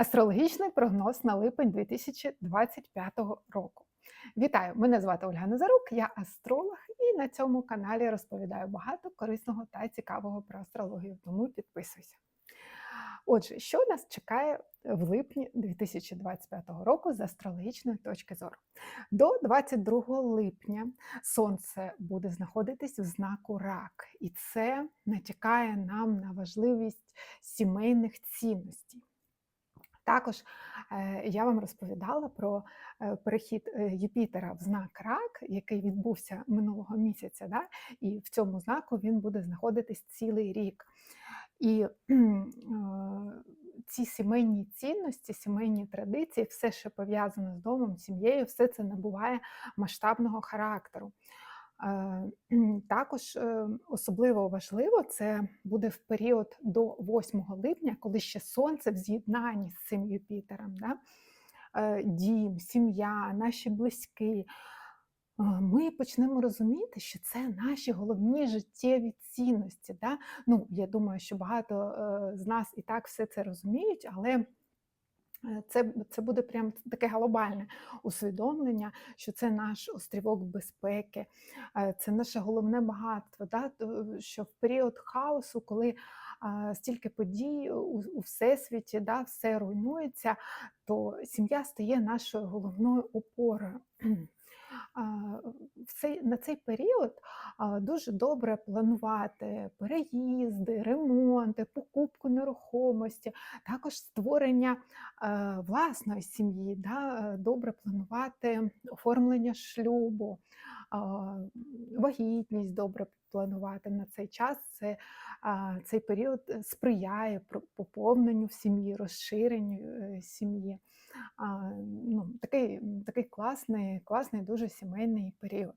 Астрологічний прогноз на липень 2025 року. Вітаю! Мене звати Ольга Назарук, я астролог, і на цьому каналі розповідаю багато корисного та цікавого про астрологію. Тому підписуйся. Отже, що нас чекає в липні 2025 року з астрологічної точки зору? До 22 липня Сонце буде знаходитись в знаку рак, і це натякає нам на важливість сімейних цінностей. Також е, я вам розповідала про е, перехід е, Юпітера в знак Рак, який відбувся минулого місяця, да? і в цьому знаку він буде знаходитись цілий рік. І ці сімейні цінності, сімейні традиції, все, що пов'язане з домом, сім'єю, все це набуває масштабного характеру. Е, також е, особливо важливо це буде в період до 8 липня, коли ще сонце в з'єднанні з цим Юпітером. Да? Е, дім, сім'я, наші близькі. Ми почнемо розуміти, що це наші головні життєві цінності. Да? Ну, Я думаю, що багато з нас і так все це розуміють, але це це буде прям таке глобальне усвідомлення, що це наш острівок безпеки, е, це наше головне багатство. Да? Що в період хаосу, коли стільки подій у, у всесвіті, да, все руйнується, то сім'я стає нашою головною опорою в цей, на цей період дуже добре планувати переїзди, ремонти, покупку нерухомості, також створення е, власної сім'ї, да, добре планувати оформлення шлюбу, вагітність добре планувати на цей час. Це, Цей період сприяє поповненню в сім'ї, розширенню е, сім'ї. Ну, Такий такий класний, класний, дуже сімейний період.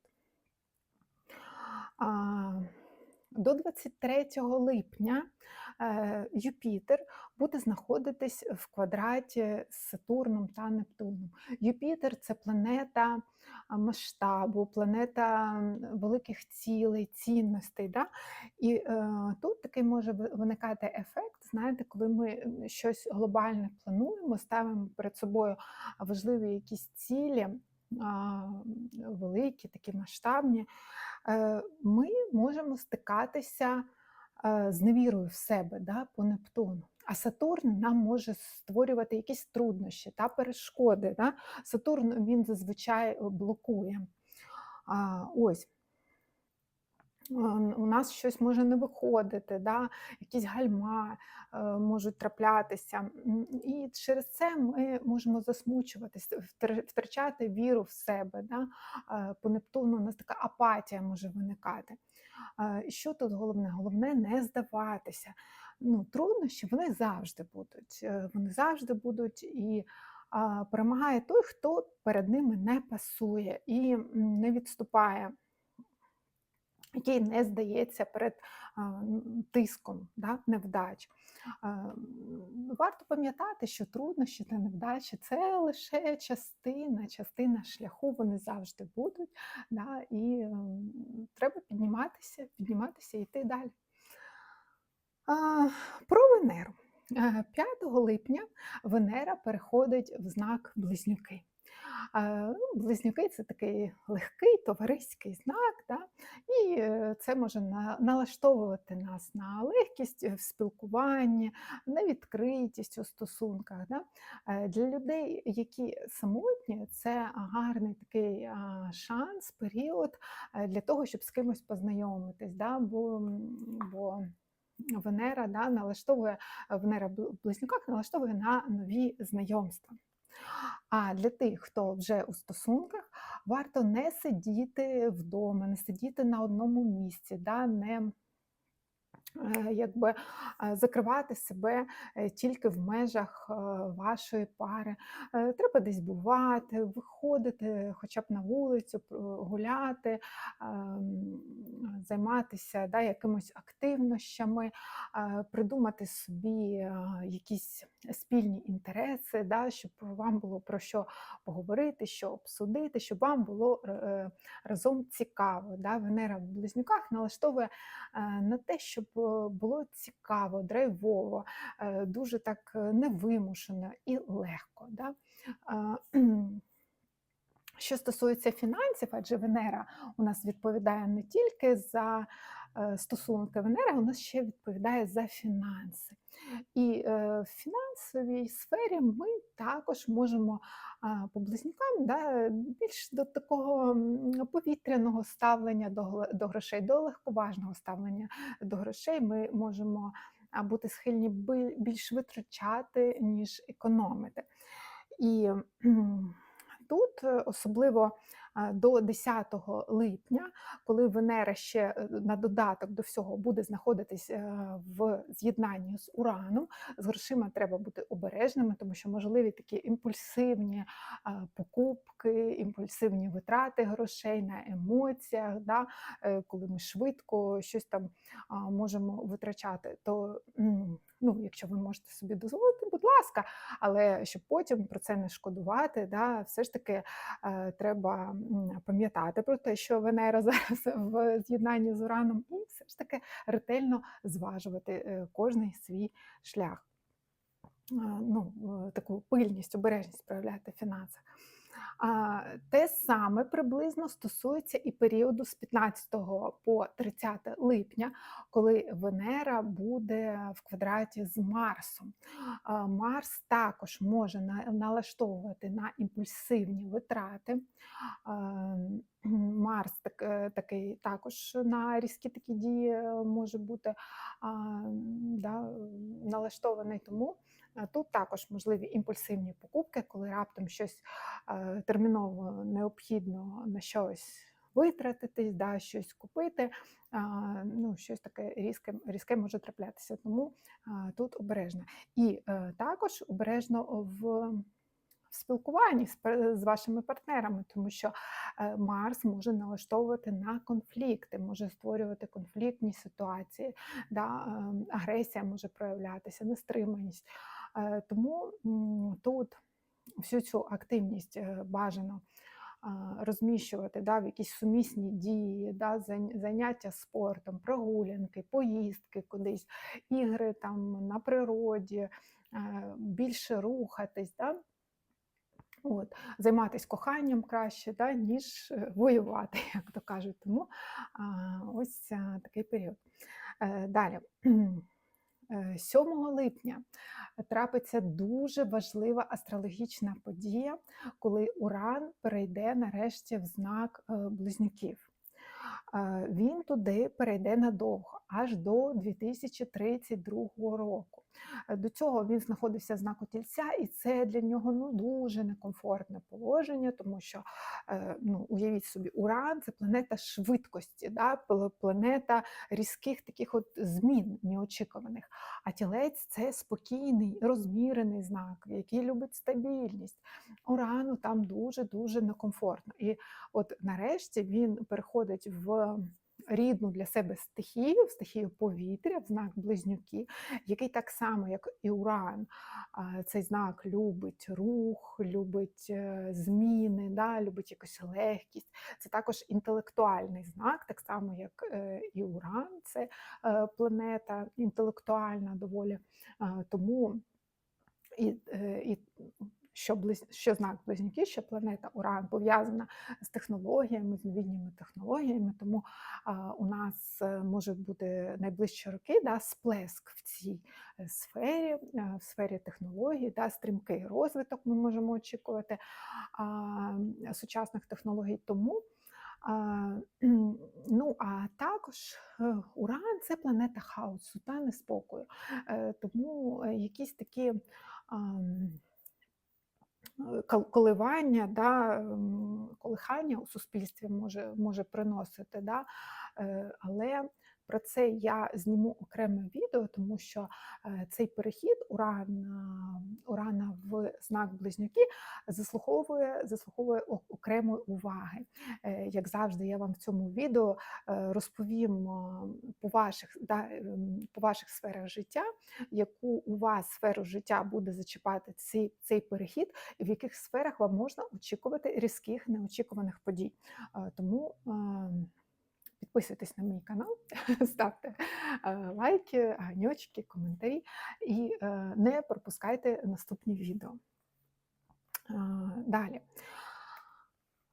До 23 липня е, Юпітер буде знаходитись в квадраті з Сатурном та Нептуном. Юпітер це планета масштабу, планета великих цілей, цінностей. Да? І е, тут такий може виникати ефект, знаєте, коли ми щось глобальне плануємо, ставимо перед собою важливі якісь цілі великі, такі масштабні, е, ми можемо стикатися е, з невірою в себе да, по Нептуну. А Сатурн нам може створювати якісь труднощі та перешкоди. Да? Сатурн він зазвичай блокує. Ось у нас щось може не виходити, да? якісь гальма е, можуть траплятися. І через це ми можемо засмучуватися, втрачати віру в себе. Да? Е, по Нептуну у нас така апатія може виникати. Е, що тут головне? Головне не здаватися. Ну, Труднощі вони завжди будуть. Вони завжди будуть і перемагає той, хто перед ними не пасує і не відступає який не здається перед тиском да, невдач. Варто пам'ятати, що труднощі та невдачі це лише частина, частина шляху, вони завжди будуть. Да, І треба підніматися, підніматися і йти далі. Про Венеру. 5 липня Венера переходить в знак Близнюки. Близнюки це такий легкий товариський знак, да? і е, це може налаштовувати нас на легкість в спілкуванні, на відкритість у стосунках. Да? Е, для людей, які самотні, це гарний такий шанс, період е, для того, щоб з кимось познайомитись. Да? Бо, бо Венера да, налаштовує Венера в близнюках налаштовує на нові знайомства. А для тих, хто вже у стосунках, варто не сидіти вдома, не сидіти на одному місці, да, не якби е, закривати себе е, тільки в межах вашої пари. Треба десь бувати, виходити хоча б на вулицю, гуляти, займатися да, якимось активнощами, придумати собі якісь спільні інтереси, да, щоб вам було про що поговорити, що обсудити, щоб вам було разом цікаво. Да. Венера в близнюках налаштовує на те, щоб було цікаво, драйвово, е, дуже так е, невимушено і легко. Да? Що стосується фінансів, адже Венера у нас відповідає не тільки за е, стосунки Венера, у нас ще відповідає за фінанси. І е, в фінансовій сфері ми також можемо а, по близнюкам да, більш до такого повітряного ставлення до, до грошей, до легковажного ставлення до грошей ми можемо бути схильні більш витрачати, ніж економити. І тут е, особливо до 10 липня, коли Венера ще е, на додаток до всього буде знаходитись е, в з'єднанні з Ураном, з грошима треба бути обережними, тому що можливі такі імпульсивні покупки, імпульсивні витрати грошей на емоціях, да, е, коли ми швидко щось там можемо витрачати, то ну, якщо ви можете собі дозволити, ласка, але щоб потім про це не шкодувати, да, все ж таки е, треба пам'ятати про те, що Венера зараз в з'єднанні з Ураном, і все ж таки ретельно зважувати е, кожний свій шлях. Е, Ну, е, таку пильність, обережність проявляти в фінансах. Те саме приблизно стосується і періоду з 15 по 30 липня, коли Венера буде в квадраті з Марсом. Марс також може налаштовувати на імпульсивні витрати. Марс так, е, такий також на різкі такі дії е, може бути да, налаштований. Тому тут також можливі імпульсивні покупки, коли раптом щось е, терміново необхідно на щось витратитись, да, щось купити. а, Ну, щось таке різке, різке може траплятися. Тому а, тут обережно. І е, також обережно в спілкуванні з, з вашими партнерами, тому що е, Марс може налаштовувати на конфлікти, може створювати конфліктні ситуації, да, ем, агресія може проявлятися, нестриманість. Е, Тому тут всю цю активність е, бажано розміщувати да, в якісь сумісні дії, да, заняття спортом, прогулянки, поїздки кудись, ігри там на природі, е, більше рухатись. Да, От, займатися коханням краще, да, ніж воювати, як то кажуть. Тому а, ось такий період. Далі. Е, 7 липня трапиться дуже важлива астрологічна подія, коли Уран перейде нарешті в знак е, близнюків. Е, Він туди перейде надовго, аж до 2032 року. Е, До цього він знаходився знаку тільця, і це для нього ну, дуже некомфортне положення, тому що е, ну, уявіть собі, Уран це планета швидкості, да? планета різких таких от змін неочікуваних. А тілець це спокійний, розмірений знак, який любить стабільність. Урану там дуже-дуже некомфортно. І от нарешті він переходить в рідну для себе стихію, стихію повітря, знак близнюки, який так само, як і Уран, цей знак любить рух, любить е, зміни, да, любить якусь легкість. Це також інтелектуальний знак, так само, як е, і Уран, це е, планета інтелектуальна доволі. Тому і, і що, близ, що знак близнюки, що планета Уран пов'язана з технологіями, з новітніми технологіями, тому а, у нас е, можуть бути найближчі роки да, сплеск в цій е, сфері, е, в сфері технологій, да, стрімкий розвиток ми можемо очікувати а, сучасних технологій. Тому ну, а також Уран це планета хаосу та неспокою. Тому якісь такі коливання, да, колихання у суспільстві може, може приносити. Да, е, але про це я зніму окреме відео, тому що е, цей перехід уран, урана в знак близнюки заслуговує о- окремої уваги. Е, Як завжди, я вам в цьому відео е, розповім по ваших, да, ем, по ваших сферах життя, яку у вас сферу життя буде зачіпати цей, цей перехід, і в яких сферах вам можна очікувати різких неочікуваних подій. Тому е, підписуйтесь на мій канал, ставте е, лайки, ганьочки, коментарі і е, не пропускайте наступні відео. Далі.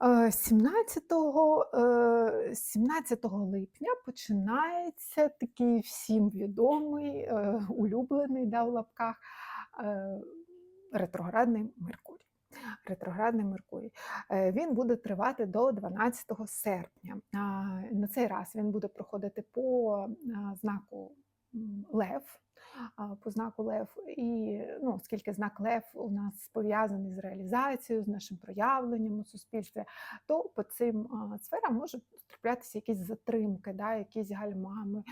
Е, 17, е, 17 липня починається такий всім відомий, е, улюблений да, в лапках ретроградний Меркурій. Ретроградний Меркурій. Е, Він буде тривати до 12 серпня. На цей раз він буде проходити по знаку Лев. По знаку Лев, і ну, оскільки знак Лев у нас пов'язаний з реалізацією, з нашим проявленням у суспільстві, то по цим сферам можуть траплятися якісь затримки, да, якісь гальмами.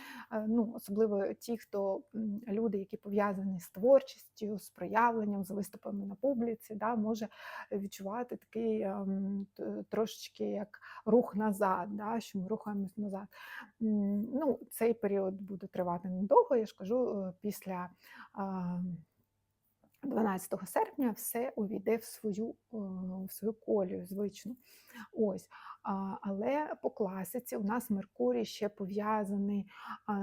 Ну, особливо ті, хто люди, які пов'язані з творчістю, з проявленням, з виступами на публіці, да, може відчувати такий трошечки як рух назад, да, що ми рухаємось назад. Ну, цей період буде тривати недовго, я ж кажу, е, після. А, 12 серпня все увійде в свою, е, в свою колію звичну. Ось. Але по класиці у нас Меркурій ще пов'язаний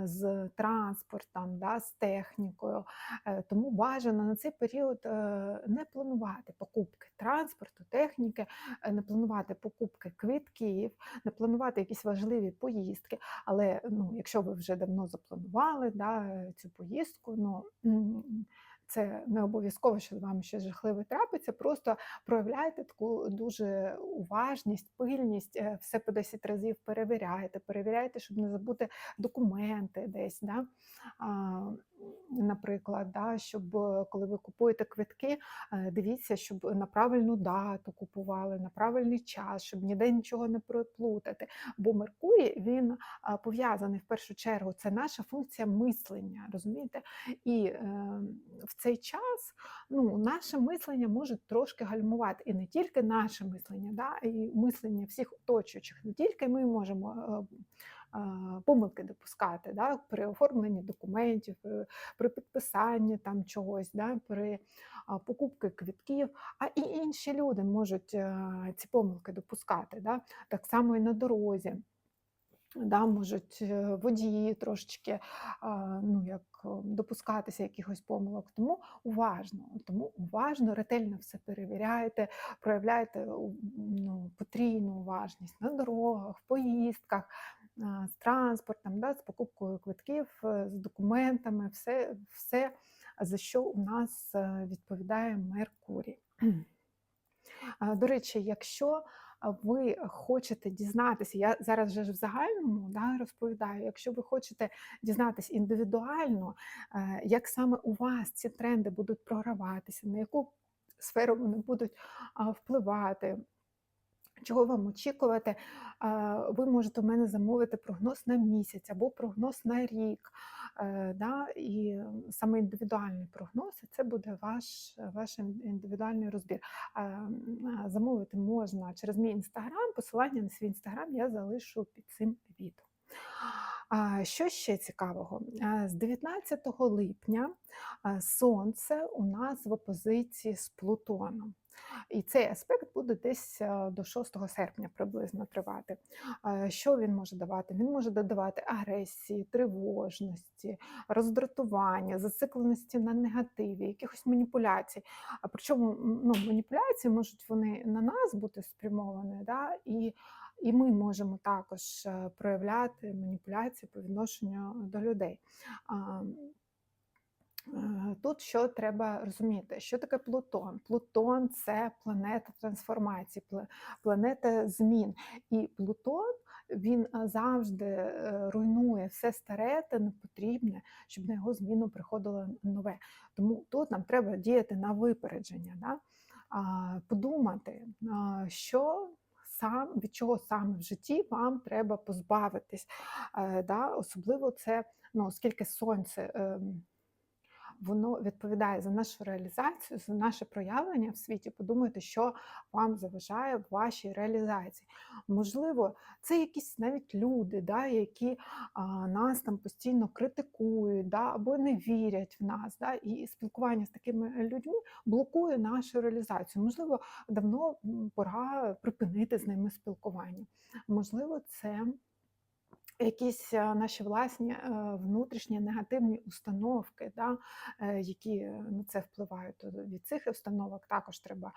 з транспортом, да, з технікою. Е, Тому бажано на цей період е, не планувати покупки транспорту, техніки, не планувати покупки квитків, не планувати якісь важливі поїздки. Але ну, якщо ви вже давно запланували да, цю поїздку, ну, це не обов'язково, що з вами щось жахливе трапиться. Просто проявляйте таку дуже уважність, пильність, е, все по 10 разів перевіряйте, перевіряйте, щоб не забути документи десь. Да? Наприклад, да, щоб е, коли ви купуєте квитки, е, дивіться, щоб на правильну дату купували, на правильний час, щоб ніде нічого не переплутати. Бо Меркурій він пов'язаний в першу чергу, це наша функція мислення, розумієте? І е, в цей час ну, наше мислення може трошки гальмувати. І не тільки наше мислення, да, і мислення всіх оточуючих, не тільки ми можемо. е, е, Помилки допускати да, при оформленні документів, е, при підписанні там чогось, да, при а, покупки квитків, а і інші люди можуть е, ці помилки допускати. Да, так само і на дорозі. Да, можуть е, водії трошечки ну, як, допускатися якихось помилок. Тому уважно, тому уважно, ретельно все перевіряйте, проявляйте ну, потрійну уважність на дорогах, в поїздках, з транспортом, да, з покупкою квитків, е, з документами, все, все, за що у нас е, відповідає Меркурій. До речі, якщо ви хочете дізнатися, я зараз вже в загальному да, розповідаю, якщо ви хочете дізнатися індивідуально, е, як саме у вас ці тренди будуть програватися, на яку сферу вони будуть впливати. Чого вам очікувати? Ви можете у мене замовити прогноз на місяць або прогноз на рік. Е, Да? І саме індивідуальний прогноз і це буде ваш, ваш індивідуальний розбір. А, Замовити можна через мій інстаграм. Посилання на свій інстаграм я залишу під цим відео. Що ще цікавого? З 19 липня Сонце у нас в опозиції з Плутоном. І цей аспект буде десь до 6 серпня приблизно тривати. Що він може давати? Він може додавати агресії, тривожності, роздратування, зацикленості на негативі, якихось маніпуляцій. А причому ну, маніпуляції можуть вони на нас бути спрямовані, да? і, і ми можемо також е, проявляти маніпуляції по відношенню до людей. Е, Тут що треба розуміти, що таке Плутон? Плутон це планета трансформації, планета змін. І Плутон він е, завжди е, руйнує все старе та непотрібне, щоб на його зміну приходило нове. Тому тут нам треба діяти на випередження, да? подумати, що. Сам від чого саме в житті вам треба позбавитись, да? особливо це ну, оскільки сонце ем, воно відповідає за нашу реалізацію, за наше проявлення в світі. Подумайте, що вам заважає в вашій реалізації. Можливо, це якісь навіть люди, да, які а, нас там постійно критикують, да, або не вірять в нас. Да, і спілкування з такими людьми блокує нашу реалізацію. Можливо, давно пора припинити з ними спілкування. Можливо, це Якісь, наші власні, е, внутрішні негативні установки, да, е, які е, на це впливають, то від цих установок також треба,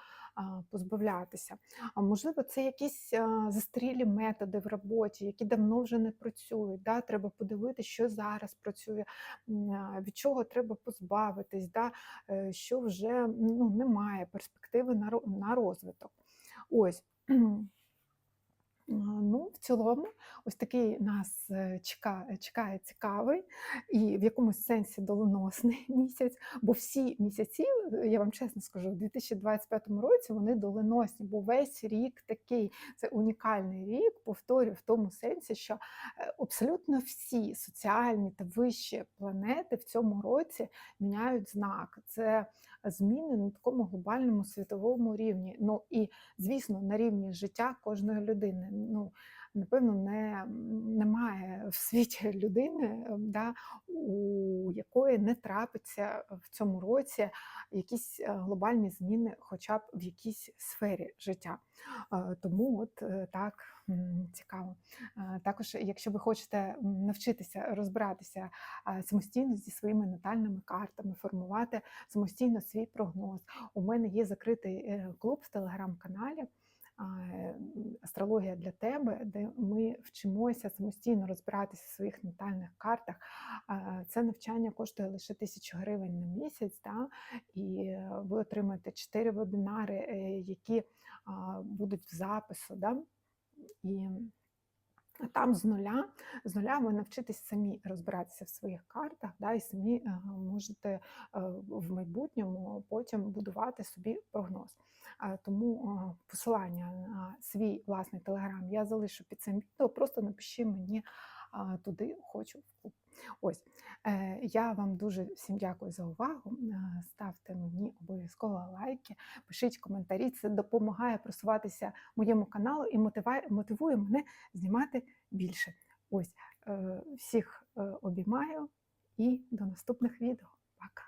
позбавлятися. А можливо, це якісь, а, застарілі методи в роботі, які давно вже не працюють, да, треба подивитись, що зараз працює, від чого треба позбавитись, да, е, що вже, ну, не має перспективи на розвиток. Ось. А, ну, в цілому, ось такий нас, е, чека чекає цікавий і в якомусь сенсі доленосний місяць, бо всі місяці, е, я вам чесно скажу, в 2025 році вони доленосні, бо весь рік такий, це унікальний рік, повторюю, в тому сенсі, що, е, абсолютно всі соціальні та вищі планети в цьому році міняють знак. Це зміни на такому глобальному світовому рівні. Ну і, звісно, на рівні життя кожної людини. Ну, напевно, не немає в світі людини, е, да, у якої не трапиться в цьому році якісь е, глобальні зміни, хоча б в якійсь сфері життя. Е, Тому от е, так цікаво. Також, якщо ви хочете навчитися розбиратися самостійно зі своїми натальними картами, формувати самостійно свій прогноз. У мене є закритий клуб в телеграм-каналі. Астрологія для тебе, де ми вчимося самостійно розбиратися в своїх натальних картах. Це навчання коштує лише тисячу гривень на місяць, да? і ви отримаєте 4 вебінари, е, які будуть в запису. Да? І там з нуля, з нуля ви навчитесь самі розбиратися в своїх картах, да, і самі е, можете е, в майбутньому потім будувати собі прогноз. Е, Тому посилання на свій власний телеграм я залишу під цим відео. Просто напиши мені туди хочу в клуб. Ось е, я вам дуже всім дякую за увагу. Е, Ставте мені обов'язково лайки, пишіть коментарі. Це допомагає просуватися моєму каналу і мотивує мене знімати більше. Ось е, всіх обіймаю і до наступних відео. Пока!